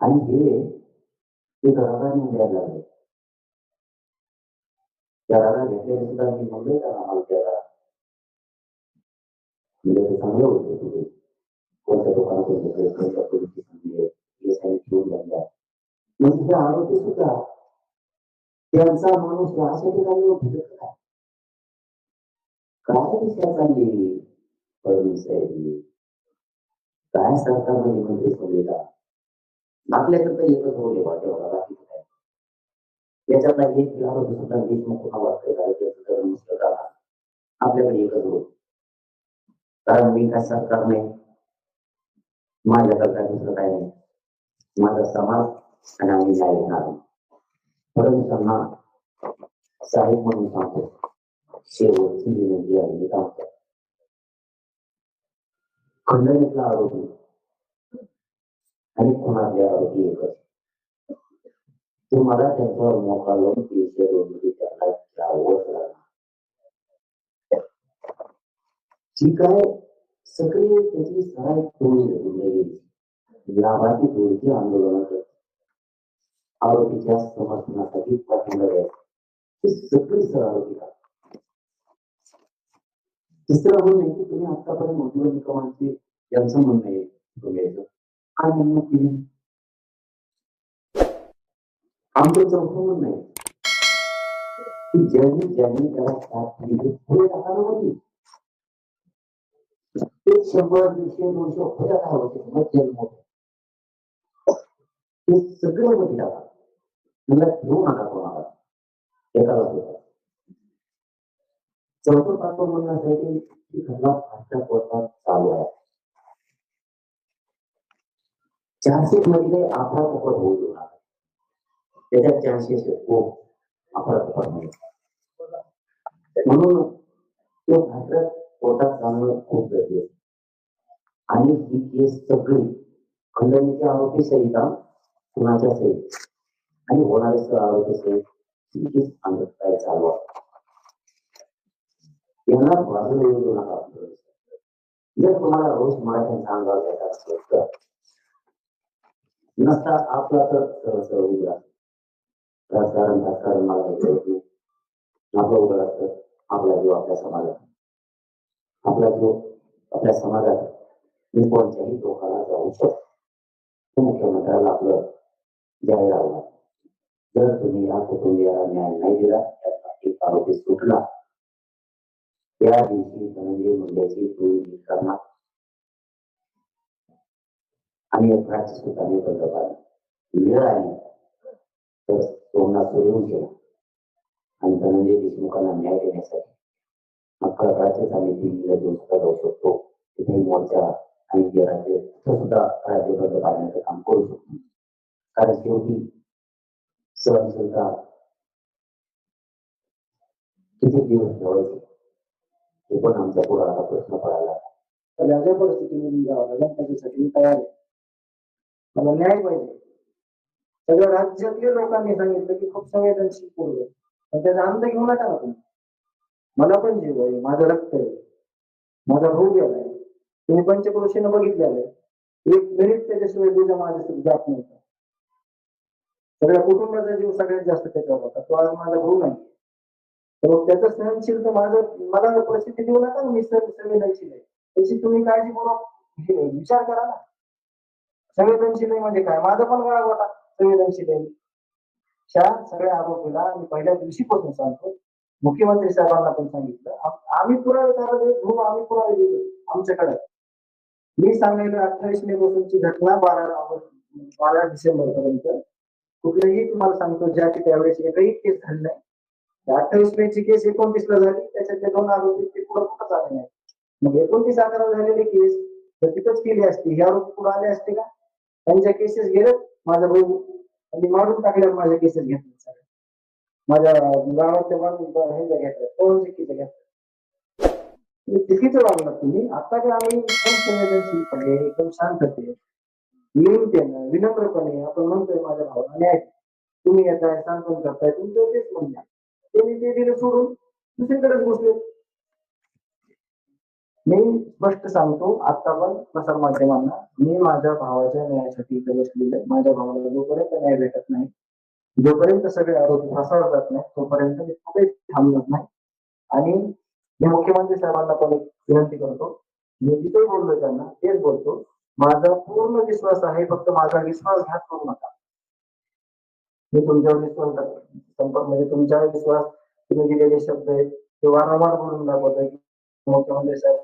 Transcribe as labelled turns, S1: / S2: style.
S1: आणि हे ते घराला नेऊन द्यायला लागले. घराला घेतलेले सुद्धा मी म्हणलोय का आम्हाला त्याला म्हणजे चांगलं होतं तुझे कोणत्या दुकानातून घेतले कोणत्या पोलीसची संधी आहे हे सगळे घेऊन बघल्या म्हणजे हे आरोपी सुद्धा त्यांचा माणूस या अशा ठिकाणी भेटत काय काय दिशा चालली? फडणवीस साहेब काय सरकारमध्ये मंत्री सांगितलं आपल्याकडनं एकच होते वाटेवाला बाकी काय याच्यातला एक आरोपी सुद्धा वीस मग काही झालं त्याचं नुसतं करा आपल्याकडे एकच होत. कारण मी काय सरकार नाही. माझ्याकडे काय दुसरं काय नाही. माझा समाज आणि आम्ही न्याय घेणार फडणवीसांना साहेब म्हणून सांगतो शेवटची विनंती आहे मी सांगतो. खंडणीतला आरोपी आणि खुनातले आरोपी एकच तुम्हाला त्यांच्यावर मोका लावून तीनशे दोन रोजी त्यांना जावंच लागणार. जी काय सक्रिय त्याची सराय टोळी गेली लाभार्थी टोळीची आंदोलन करते आरोपीच्या समर्थनासाठी पाठिंबा द्यायचा. ही सगळी सरावती आरोपी तिसरं म्हणणं आहे की तुम्ही आतापर्यंत उद्योग निकमांची यांचं म्हणणं आहे. तुम्ही आमचं चौथं म्हणणं आहे की ज्यांनी ज्यांनी त्याला साथ दिली पुढे टाकायला होती ते शंभर दीडशे दोनशे खोल्या काय होते मग जन्म मोठे ते सगळं मध्ये टाका मला घेऊ नका कोणाला एकाला होता चौथं पाचवं म्हणण्यासाठी की घटना फारशा कोर्टात चालू आहे. चारशे मध्ये आपला कपड होऊ देऊ त्याच्यात चान्सेस हो आपला कपड म्हणून तो भारतात कोर्टात जाणं खूप गरजेचं आणि ही केस सगळी खंडणीच्या आरोपी सहित कुणाच्या सहित आणि होणारे आरोपी सहित ही केस आंध्र काय चालू आहे? यांना बाजूला येऊ देऊ जर तुम्हाला रोज मराठ्यांचा अंगावर घ्यायचा असेल तर नसता आपला तर सरळ सरळ उघडा राजकारण राजकारण मला काही नाही आपलं उघड असतं आपला जीव आपल्या समाजात. आपला जीव आपल्या समाजात मी कोणत्याही लोकांना जाऊ शकतो मुख्यमंत्र्याला आपलं जाहीर आवडा जर तुम्ही या कुटुंबियाला न्याय नाही दिला त्याचा एक आरोपी सुटला त्या दिवशी धनंजय मुंडेची टोळी करणार. आणि एक राज्य सुद्धा मी बंद आहे वेळ आली तर सोमनाथ येऊन केला आणि धनंजय देशमुखांना न्याय देण्यासाठी अख्खा राज्य आम्ही दिल्लीला सुद्धा जाऊ शकतो तिथे मोर्चा आणि जे राज्य तिथं सुद्धा राज्य बंद पाडण्याचं काम करू शकतो कारण शेवटी सहनशीलता किती दिवस ठेवायचे हे पण आमच्या पुढे आता प्रश्न पडायला लागला.
S2: तर अशा परिस्थितीमध्ये जावं लागला त्याच्यासाठी मी तयार आहे मला न्याय पाहिजे. सगळ्या राज्यातल्या लोकांनी सांगितलं की खूप संवेदनशील पूर्व पण त्याचा अंत घेऊ नका ना तुम्ही. मला पण जीव आहे माझं रक्त आहे माझा भाऊ गेलाय तुम्ही पंचक्रोशीनं बघितलेलं आहे. एक मिनिट त्याच्याशिवाय तुझ्या माझ्यासाठी जात नव्हता. सगळ्या कुटुंबाचा जीव सगळ्यात जास्त त्याच्यावर होता. तो आज माझा भाऊ नाही. तर मग त्याचं सहनशील तर माझं मला परिस्थिती देऊ नका मी सं- संवेदनशील आहे. त्याची तुम्ही काळजीपूर्वक हे- विचार करा ना. संवेदनशील आहे म्हणजे काय? माझा पण गळा होता संवेदनशील आहे त्या सगळ्या आरोपीला मी पहिल्या दिवशीपासून सांगतो. मुख्यमंत्री साहेबांना पण सांगितलं. आम्ही पुरावे त्याला देत आम्ही पुरावे दिले आमच्याकडे. मी सांगलेलं अठ्ठावीस मे पासूनची घटना बारा ऑगस्ट बारा डिसेंबर पर्यंत. कुठल्याही तुम्हाला सांगतो ज्या की त्यावेळेस एकही केस झाली नाही. अठ्ठावीस मे ची केस एकोणतीस ला झाली त्याच्यातले दोन आरोपी ते पुढे कुठं आले नाही. मग एकोणतीस अकरा झालेली केस तर तिथंच केली असती. हे आरोपी पुढे आले असते का? त्यांच्या केसेस गेलेत माझा भाऊ आणि मारून टाकल्यावर माझ्या केसेस घेतल्या सगळ्या माझ्या गावातल्या माणूस ह्यांच्या घेतल्या पवन चिक्कीच्या घेतल्या हे म्हणजे चुकीचं वागलात तुम्ही. आता काय आम्ही एकदम संवेदनशीलपणे एकदम शांतते नियमतेनं विनम्रपणे आपण म्हणतोय माझ्या भावाला न्याय तुम्ही येताय सांत्वन करताय तुमचं तेच म्हणणं त्यांनी ते दिलं सोडून दुसरीकडेच बसले मी स्पष्ट सांगतो आता पण प्रसार माध्यमांना मी माझ्या भावाच्या न्यायासाठी इथे बसलेलो माझ्या भावाला जोपर्यंत न्याय भेटत नाही जोपर्यंत सगळे आरोपी फसावले जात नाही तोपर्यंत मी कुठेच थांबणार नाही. आणि मी मुख्यमंत्री साहेबांना पण एक विनंती करतो मी जिथे बोललो त्यांना तेच बोलतो माझा पूर्ण विश्वास आहे फक्त माझा विश्वासघात करू नका. मी तुमच्यावर विश्वास संपर्क म्हणजे तुमच्यावर विश्वास तुम्ही दिलेले शब्द आहेत ते वारंवार बोलून दाखवत आहे मुख्यमंत्री साहेब